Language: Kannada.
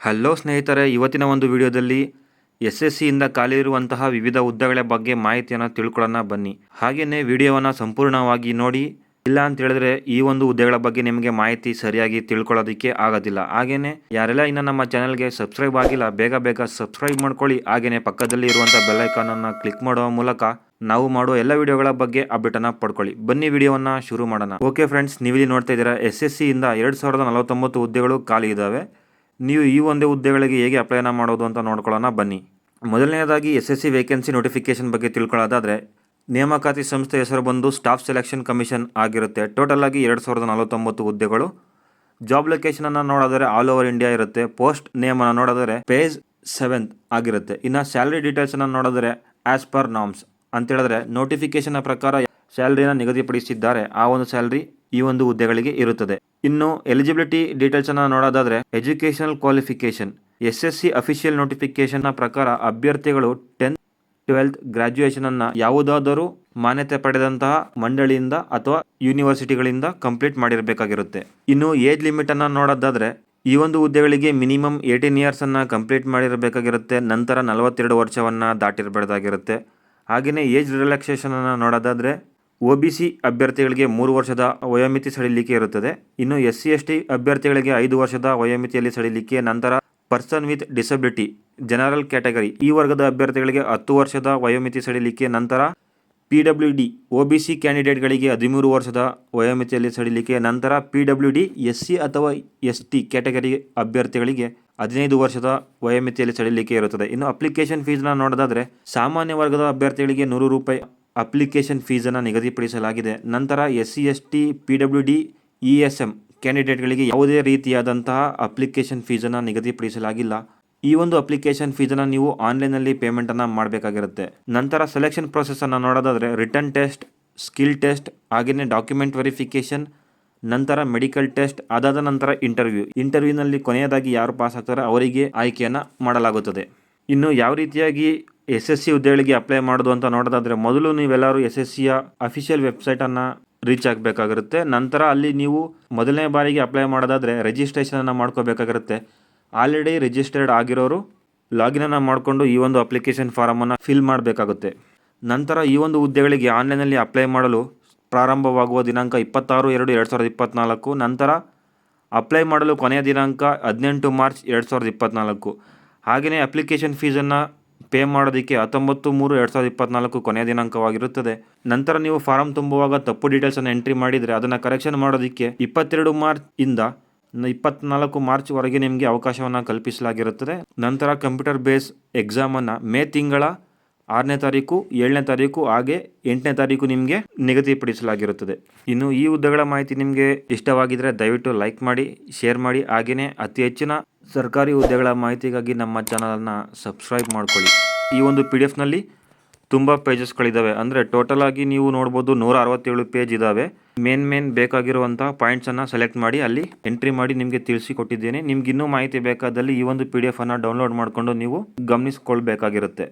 ಹಲೋ ಸ್ನೇಹಿತರೆ, ಇವತ್ತಿನ ಒಂದು ವಿಡಿಯೋದಲ್ಲಿ ಎಸ್ ಎಸ್ ಸಿಯಿಂದ ಖಾಲಿ ಇರುವಂತಹ ವಿವಿಧ ಹುದ್ದೆಗಳ ಬಗ್ಗೆ ಮಾಹಿತಿಯನ್ನು ತಿಳ್ಕೊಳ್ಳೋಣ ಬನ್ನಿ. ಹಾಗೆಯೇ ವಿಡಿಯೋವನ್ನು ಸಂಪೂರ್ಣವಾಗಿ ನೋಡಿ, ಇಲ್ಲ ಅಂತ ಹೇಳಿದ್ರೆ ಈ ಒಂದು ಹುದ್ದೆಗಳ ಬಗ್ಗೆ ನಿಮಗೆ ಮಾಹಿತಿ ಸರಿಯಾಗಿ ತಿಳ್ಕೊಳ್ಳೋದಕ್ಕೆ ಆಗೋದಿಲ್ಲ. ಹಾಗೆಯೇ ಯಾರೆಲ್ಲ ಇನ್ನು ನಮ್ಮ ಚಾನಲ್ಗೆ ಸಬ್ಸ್ಕ್ರೈಬ್ ಆಗಿಲ್ಲ, ಬೇಗ ಬೇಗ ಸಬ್ಸ್ಕ್ರೈಬ್ ಮಾಡ್ಕೊಳ್ಳಿ. ಹಾಗೆಯೇ ಪಕ್ಕದಲ್ಲಿ ಇರುವಂಥ ಬೆಲ್ಲೈಕಾನನ್ನು ಕ್ಲಿಕ್ ಮಾಡುವ ಮೂಲಕ ನಾವು ಮಾಡುವ ಎಲ್ಲ ವಿಡಿಯೋಗಳ ಬಗ್ಗೆ ಅಪ್ಡೇಟನ್ನು ಪಡ್ಕೊಳ್ಳಿ. ಬನ್ನಿ ವಿಡಿಯೋವನ್ನು ಶುರು ಮಾಡೋಣ. ಓಕೆ ಫ್ರೆಂಡ್ಸ್, ನೀವಿಲ್ಲಿ ನೋಡ್ತಾ ಇದ್ದೀರಾ, ಎಸ್ ಎಸ್ ಸಿಯಿಂದ ಎರಡು ಸಾವಿರದ ನಲವತ್ತೊಂಬತ್ತು ಹುದ್ದೆಗಳು ಖಾಲಿ ಇದ್ದಾವೆ ನೀವು ಈ ಒಂದೇ ಹುದ್ದೆಗಳಿಗೆ ಹೇಗೆ ಅಪ್ಲೈನ ಮಾಡೋದು ಅಂತ ನೋಡ್ಕೊಳ್ಳೋಣ, ಬನ್ನಿ. ಮೊದಲನೇದಾಗಿ S S C vacancy notification ಬಗ್ಗೆ ತಿಳ್ಕೊಳ್ಳೋದಾದರೆ, ನೇಮಕಾತಿ ಸಂಸ್ಥೆ ಹೆಸರು ಬಂದು ಸ್ಟಾಫ್ ಸೆಲೆಕ್ಷನ್ ಕಮಿಷನ್ ಆಗಿರುತ್ತೆ. ಟೋಟಲ್ ಆಗಿ ಎರಡು ಸಾವಿರದ ನಲವತ್ತೊಂಬತ್ತು ಹುದ್ದೆಗಳು. ಜಾಬ್ ಲೊಕೇಶನನ್ನು ನೋಡಿದರೆ ಆಲ್ ಓವರ್ ಇಂಡಿಯಾ ಇರುತ್ತೆ. ಪೋಸ್ಟ್ ನೇಮನ್ನು ನೋಡಿದರೆ ಪೇಜ್ ಸೆವೆಂತ್ ಆಗಿರುತ್ತೆ. ಇನ್ನು ಸ್ಯಾಲ್ರಿ ಡೀಟೇಲ್ಸನ್ನು ನೋಡಿದರೆ ಆ್ಯಸ್ ಪರ್ ನಾಮ್ಸ್ ಅಂತೇಳಿದ್ರೆ ನೋಟಿಫಿಕೇಶನ್ ಪ್ರಕಾರ ಸ್ಯಾಲ್ರಿನ ನಿಗದಿಪಡಿಸಿದ್ದಾರೆ. ಆ ಒಂದು ಸ್ಯಾಲರಿ ಈ ಒಂದು ಹುದ್ದೆಗಳಿಗೆ ಇರುತ್ತದೆ. ಇನ್ನು ಎಲಿಜಿಬಿಲಿಟಿ ಡೀಟೇಲ್ಸ್ ಅನ್ನ ನೋಡೋದಾದ್ರೆ educational qualification S S C official ನೋಟಿಫಿಕೇಶನ್ನ ಪ್ರಕಾರ ಅಭ್ಯರ್ಥಿಗಳು ಟೆಂತ್, ಟ್ವೆಲ್ತ್ ಗ್ರಾಜ್ಯುಯೇಷನ್ ಅನ್ನ ಯಾವುದಾದರೂ ಮಾನ್ಯತೆ ಪಡೆದಂತಹ ಮಂಡಳಿಯಿಂದ ಅಥವಾ ಯೂನಿವರ್ಸಿಟಿಗಳಿಂದ ಕಂಪ್ಲೀಟ್ ಮಾಡಿರಬೇಕಾಗಿರುತ್ತೆ. ಇನ್ನು ಏಜ್ ಲಿಮಿಟ್ ಅನ್ನ ನೋಡೋದಾದ್ರೆ ಈ ಒಂದು ಹುದ್ದೆಗಳಿಗೆ ಮಿನಿಮಮ್ ಏಯ್ಟೀನ್ ಇಯರ್ಸ್ ಅನ್ನ ಕಂಪ್ಲೀಟ್ ಮಾಡಿರಬೇಕಾಗಿರುತ್ತೆ, ನಂತರ ನಲವತ್ತೆರಡು ವರ್ಷವನ್ನ ದಾಟಿರಬಾರ್ದಾಗಿರುತ್ತೆ ಹಾಗೆಯೇ ಏಜ್ ರಿಲ್ಯಾಕ್ಸೇಷನ್ ಅನ್ನು ನೋಡೋದಾದ್ರೆ ಒ ಬಿ ಸಿ ಅಭ್ಯರ್ಥಿಗಳಿಗೆ ಮೂರು ವರ್ಷದ ವಯೋಮಿತಿ ಸಡಿಲಿಕೆ ಇರುತ್ತದೆ. ಇನ್ನು ಎಸ್ ಸಿ ಎಸ್ ಟಿ ಅಭ್ಯರ್ಥಿಗಳಿಗೆ ಐದು ವರ್ಷದ ವಯೋಮಿತಿಯಲ್ಲಿ ಸಡಿಲಿಕೆ, ನಂತರ person with disability, general category, ಈ ವರ್ಗದ ಅಭ್ಯರ್ಥಿಗಳಿಗೆ ಹತ್ತು ವರ್ಷದ ವಯೋಮಿತಿ ಸಡಿಲಿಕೆ, ನಂತರ P W D, O B C ಕ್ಯಾಂಡಿಡೇಟ್ಗಳಿಗೆ ಹದಿಮೂರು ವರ್ಷದ ವಯೋಮಿತಿಯಲ್ಲಿ ಸಡಿಲಿಕೆ, ನಂತರ P W D, S C ಅಥವಾ ಎಸ್ ಟಿ ಕ್ಯಾಟಗರಿ ಅಭ್ಯರ್ಥಿಗಳಿಗೆ ಹದಿನೈದು ವರ್ಷದ ವಯೋಮಿತಿಯಲ್ಲಿ ಸಡಿಲಿಕೆ ಇರುತ್ತದೆ. ಇನ್ನು ಅಪ್ಲಿಕೇಶನ್ ಫೀಸ್ನ ನೋಡೋದಾದರೆ, ಸಾಮಾನ್ಯ ವರ್ಗದ ಅಭ್ಯರ್ಥಿಗಳಿಗೆ ನೂರು ರೂಪಾಯಿ ಅಪ್ಲಿಕೇಶನ್ ಫೀಸನ್ನು ನಿಗದಿಪಡಿಸಲಾಗಿದೆ. ನಂತರ S C, S T, P W D, E S M ಕ್ಯಾಂಡಿಡೇಟ್ಗಳಿಗೆ ಯಾವುದೇ ರೀತಿಯಾದಂತಹ ಅಪ್ಲಿಕೇಶನ್ ಫೀಸನ್ನು ನಿಗದಿಪಡಿಸಲಾಗಿಲ್ಲ. ಈ ಒಂದು ಅಪ್ಲಿಕೇಶನ್ ಫೀಸನ್ನು ನೀವು ಆನ್ಲೈನಲ್ಲಿ ಪೇಮೆಂಟನ್ನು ಮಾಡಬೇಕಾಗಿರುತ್ತೆ. ನಂತರ ಸೆಲೆಕ್ಷನ್ ಪ್ರೊಸೆಸನ್ನು ನೋಡೋದಾದರೆ ರಿಟರ್ನ್ ಟೆಸ್ಟ್, ಸ್ಕಿಲ್ ಟೆಸ್ಟ್, ಹಾಗೆಯೇ ಡಾಕ್ಯುಮೆಂಟ್ ವೆರಿಫಿಕೇಷನ್, ನಂತರ ಮೆಡಿಕಲ್ ಟೆಸ್ಟ್, ಅದಾದ ನಂತರ ಇಂಟರ್ವ್ಯೂ. ಇಂಟರ್ವ್ಯೂನಲ್ಲಿ ಕೊನೆಯದಾಗಿ ಯಾರು ಪಾಸ್ ಆಗ್ತಾರೆ ಅವರಿಗೆ ಆಯ್ಕೆಯನ್ನು ಮಾಡಲಾಗುತ್ತದೆ. ಇನ್ನು ಯಾವ ರೀತಿಯಾಗಿ ಎಸ್ ಎಸ್ ಸಿ ಹುದ್ದೆಗಳಿಗೆ ಅಪ್ಲೈ ಮಾಡೋದು ಅಂತ ನೋಡೋದಾದರೆ ಮೊದಲು ನೀವೆಲ್ಲರೂ ಎಸ್ ಎಸ್ ಸಿಯ ಅಫಿಷಿಯಲ್ ವೆಬ್ಸೈಟನ್ನು ರೀಚ್ ಆಗಬೇಕಾಗಿರುತ್ತೆ. ನಂತರ ಅಲ್ಲಿ ನೀವು ಮೊದಲನೇ ಬಾರಿಗೆ ಅಪ್ಲೈ ಮಾಡೋದಾದರೆ ರಿಜಿಸ್ಟ್ರೇಷನನ್ನು ಮಾಡ್ಕೋಬೇಕಾಗಿರುತ್ತೆ. ಆಲ್ರೆಡಿ ರಿಜಿಸ್ಟರ್ಡ್ ಆಗಿರೋರು ಲಾಗಿನನ್ನು ಮಾಡಿಕೊಂಡು ಈ ಒಂದು ಅಪ್ಲಿಕೇಶನ್ ಫಾರಮನ್ನು ಫಿಲ್ ಮಾಡಬೇಕಾಗುತ್ತೆ. ನಂತರ ಈ ಒಂದು ಹುದ್ದೆಗಳಿಗೆ ಆನ್ಲೈನಲ್ಲಿ ಅಪ್ಲೈ ಮಾಡಲು ಪ್ರಾರಂಭವಾಗುವ ದಿನಾಂಕ ಇಪ್ಪತ್ತಾರು ಎರಡು ಎರಡು ಸಾವಿರದ ಇಪ್ಪತ್ತ್ನಾಲ್ಕು ನಂತರ ಅಪ್ಲೈ ಮಾಡಲು ಕೊನೆಯ ದಿನಾಂಕ ಹದಿನೆಂಟು ಮಾರ್ಚ್ ಎರಡು ಸಾವಿರದ ಇಪ್ಪತ್ತ್ನಾಲ್ಕು ಹಾಗೆಯೇ ಅಪ್ಲಿಕೇಶನ್ ಫೀಸನ್ನು ಪೇ ಮಾಡೋದಕ್ಕೆ ಹತ್ತೊಂಬತ್ತು ಮೂರು ಎರಡು ಸಾವಿರದ ಇಪ್ಪತ್ತ್ನಾಲ್ಕು ಕೊನೆಯ ದಿನಾಂಕವಾಗಿರುತ್ತದೆ. ನಂತರ ನೀವು ಫಾರಂ ತುಂಬುವಾಗ ತಪ್ಪು ಡೀಟೇಲ್ಸನ್ನು ಎಂಟ್ರಿ ಮಾಡಿದರೆ ಅದನ್ನು ಕರೆಕ್ಷನ್ ಮಾಡೋದಕ್ಕೆ ಇಪ್ಪತ್ತೆರಡು ಮಾರ್ಚ್ ಇಂದ ಇಪ್ಪತ್ನಾಲ್ಕು ಮಾರ್ಚ್ವರೆಗೆ ನಿಮಗೆ ಅವಕಾಶವನ್ನು ಕಲ್ಪಿಸಲಾಗಿರುತ್ತದೆ. ನಂತರ ಕಂಪ್ಯೂಟರ್ ಬೇಸ್ ಎಕ್ಸಾಮನ್ನು ಮೇ ತಿಂಗಳ ಆರನೇ ತಾರೀಕು, ಏಳನೇ ತಾರೀಕು ಹಾಗೆ ಎಂಟನೇ ತಾರೀಕು ನಿಮಗೆ ನಿಗದಿಪಡಿಸಲಾಗಿರುತ್ತದೆ. ಇನ್ನು ಈ ಹುದ್ದೆಗಳ ಮಾಹಿತಿ ನಿಮಗೆ ಇಷ್ಟವಾಗಿದ್ದರೆ ದಯವಿಟ್ಟು ಲೈಕ್ ಮಾಡಿ ಶೇರ್ ಮಾಡಿ ಹಾಗೆಯೇ ಅತಿ ಹೆಚ್ಚಿನ ಸರ್ಕಾರಿ ಹುದ್ದೆಗಳ ಮಾಹಿತಿಗಾಗಿ ನಮ್ಮ ಚಾನಲನ್ನು ಸಬ್ಸ್ಕ್ರೈಬ್ ಮಾಡ್ಕೊಳ್ಳಿ. ಈ ಒಂದು ಪಿ ಡಿ ಎಫ್ನಲ್ಲಿ ತುಂಬ ಪೇಜಸ್ಗಳಿದ್ದಾವೆ ಅಂದರೆ ಟೋಟಲ್ ಆಗಿ ನೀವು ನೋಡ್ಬೋದು ನೂರ ಅರವತ್ತೇಳು ಪೇಜ್ ಇದ್ದಾವೆ ಮೇನ್ ಮೇನ್ ಬೇಕಾಗಿರುವಂಥ ಪಾಯಿಂಟ್ಸನ್ನು ಸೆಲೆಕ್ಟ್ ಮಾಡಿ ಅಲ್ಲಿ ಎಂಟ್ರಿ ಮಾಡಿ ನಿಮಗೆ ತಿಳಿಸಿ ಕೊಟ್ಟಿದ್ದೇನೆ. ನಿಮ್ಗೆ ಇನ್ನೂ ಮಾಹಿತಿ ಬೇಕಾದಲ್ಲಿ ಈ ಒಂದು ಪಿ ಡಿ ಎಫನ್ನು ಡೌನ್ಲೋಡ್ ಮಾಡಿಕೊಂಡು ನೀವು ಗಮನಿಸ್ಕೊಳ್ಬೇಕಾಗಿರುತ್ತೆ.